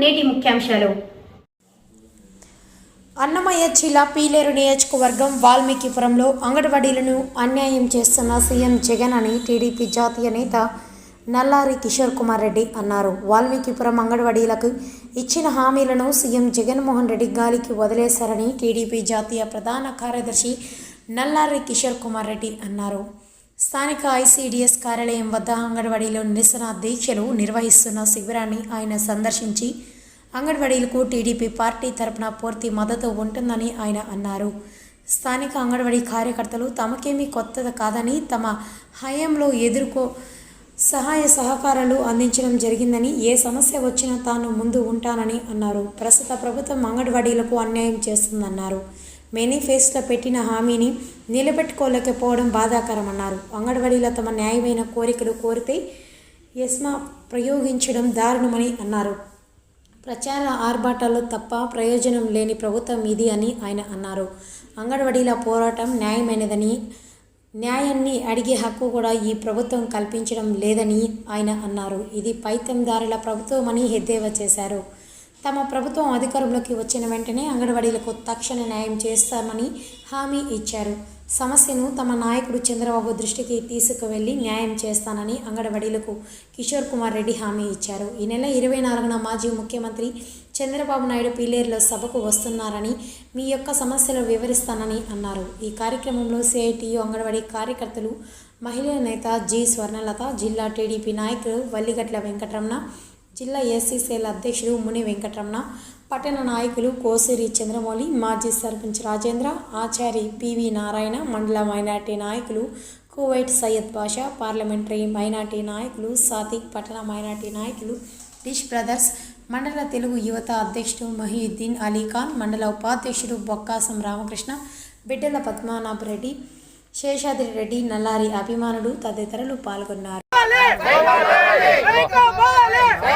నేటి ముఖ్యాంశాలు. అన్నమయ్య జిల్లా పీలేరు నియోజకవర్గం వాల్మీకిపురంలో అంగన్వాడీలను అన్యాయం చేస్తున్న సీఎం జగన్ అని టీడీపీ జాతీయ నేత నల్లారి కిషోర్ కుమార్ రెడ్డి అన్నారు. వాల్మీకిపురం అంగన్వాడీలకు ఇచ్చిన హామీలను సీఎం జగన్మోహన్ రెడ్డి గాలికి వదిలేశారని టీడీపీ జాతీయ ప్రధాన కార్యదర్శి నల్లారి కిషోర్ కుమార్ రెడ్డి అన్నారు. స్థానిక ఐసీడీఎస్ కార్యాలయం వద్ద అంగన్వాడీలో నిరసన దీక్షలు నిర్వహిస్తున్న శిబిరాన్ని ఆయన సందర్శించి అంగన్వాడీలకు టీడీపీ పార్టీ తరపున పూర్తి మద్దతు ఉంటుందని ఆయన అన్నారు. స్థానిక అంగన్వాడీ కార్యకర్తలు తమకేమీ కొత్తది కాదని తమ హయాంలో ఎదుర్కో సహాయ సహకారాలు అందించడం జరిగిందని ఏ సమస్య వచ్చినా తాను ముందు ఉంటానని అన్నారు. ప్రస్తుత ప్రభుత్వం అంగన్వాడీలకు అన్యాయం చేస్తుందన్నారు. మేనిఫెస్టో పెట్టిన హామీని నిలబెట్టుకోలేకపోవడం బాధాకరమన్నారు. అంగన్వాడీల తమ న్యాయమైన కోరికలు కోరితే ఎస్మా ప్రయోగించడం దారుణమని అన్నారు. ప్రచార ఆర్భాటాలు తప్ప ప్రయోజనం లేని ప్రభుత్వం ఇది అని ఆయన అన్నారు. అంగన్వాడీల పోరాటం న్యాయమైనదని న్యాయాన్ని అడిగే హక్కు కూడా ఈ ప్రభుత్వం కల్పించడం లేదని ఆయన అన్నారు. ఇది పైతందారుల ప్రభుత్వమని ఎద్దేవా చేశారు. తమ ప్రభుత్వం అధికారంలోకి వచ్చిన వెంటనే అంగన్వాడీలకు తక్షణ న్యాయం చేస్తామని హామీ ఇచ్చారు. సమస్యను తమ నాయకుడు చంద్రబాబు దృష్టికి తీసుకువెళ్ళి న్యాయం చేస్తానని అంగన్వాడీలకు కిషోర్ కుమార్ రెడ్డి హామీ ఇచ్చారు. ఈ నెల ఇరవై నాలుగున మాజీ ముఖ్యమంత్రి చంద్రబాబు నాయుడు పీలేరులో సభకు వస్తున్నారని మీ యొక్క సమస్యలు వివరిస్తానని అన్నారు. ఈ కార్యక్రమంలో సిఐటియు అంగన్వాడీ కార్యకర్తలు మహిళా నేత జి స్వర్ణలత జిల్లా టీడీపీ నాయకులు వల్లిగట్ల వెంకటరమణ జిల్లా ఎస్సీసీఎల్ అధ్యక్షుడు ముని వెంకటరమణ పట్టణ నాయకులు కోసిరి చంద్రమౌళి మాజీ సర్పంచ్ రాజేంద్ర ఆచారి పివి నారాయణ మండల మైనార్టీ నాయకులు Kuwait Syed Basha parliamentary minority నాయకులు సాతిక్ పట్టణ మైనార్టీ నాయకులు డిష్ బ్రదర్స్ మండల తెలుగు యువత అధ్యక్షుడు మహీద్దీన్ అలీఖాన్ మండల ఉపాధ్యక్షుడు బొక్కాసం రామకృష్ణ బిడ్డల పద్మనాభ రెడ్డి శేషాద్రి రెడ్డి నల్లారి అభిమానులు తదితరులు పాల్గొన్నారు.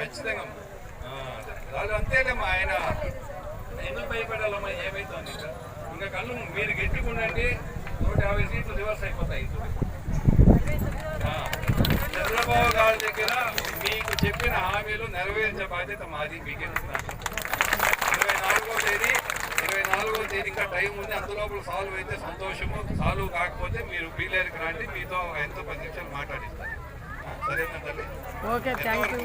ఖచ్చితంగా ఆ, అదే. అంతేలేమ్మా ఆయన ఎందుకు భయపడాలమ్మా ఏమైతుంది ఇంకా? ఇంకా కళ్ళు మీరు గట్టికుండండి నూట యాభై సీట్లు రివర్స్ అయిపోతాయి. చంద్రబాబు గారి దగ్గర మీకు చెప్పిన హామీలు నెరవేర్చే బాధ్యత మాది మీకే ఇరవై నాలుగో తేదీ ఇరవై నాలుగో తేదీ ఇంకా టైం ఉంది. అందులోపల సాల్వ్ అయితే సంతోషము. సాల్వ్ కాకపోతే మీరు పీలేరుకి రాండి. మీతో ఎంతో పది నిమిషాలు ఓకే థ్యాంక్ యూ.